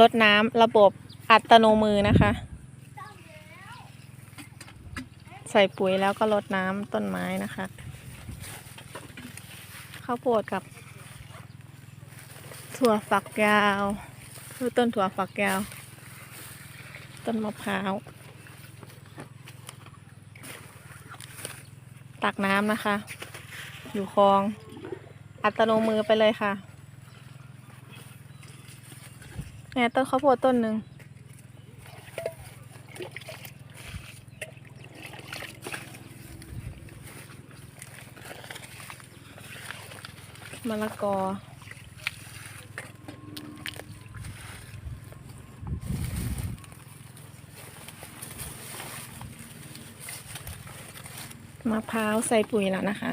ลดน้ำระบบอัตโนมือนะคะ ใส่ปุ๋ยแล้วก็ลดน้ำต้นไม้นะคะข้าวโพดกับ ถั่วฝักยาวคือต้นถั่วฝักยาว ต้นมะพร้าว ตักน้ำนะคะ อยู่คลอง อัตโนมือไปเลยค่ะ เนี่ยต้นข้าวโพดต้นหนึ่งมะละกอมะพร้าวใส่ปุ๋ยแล้วนะคะ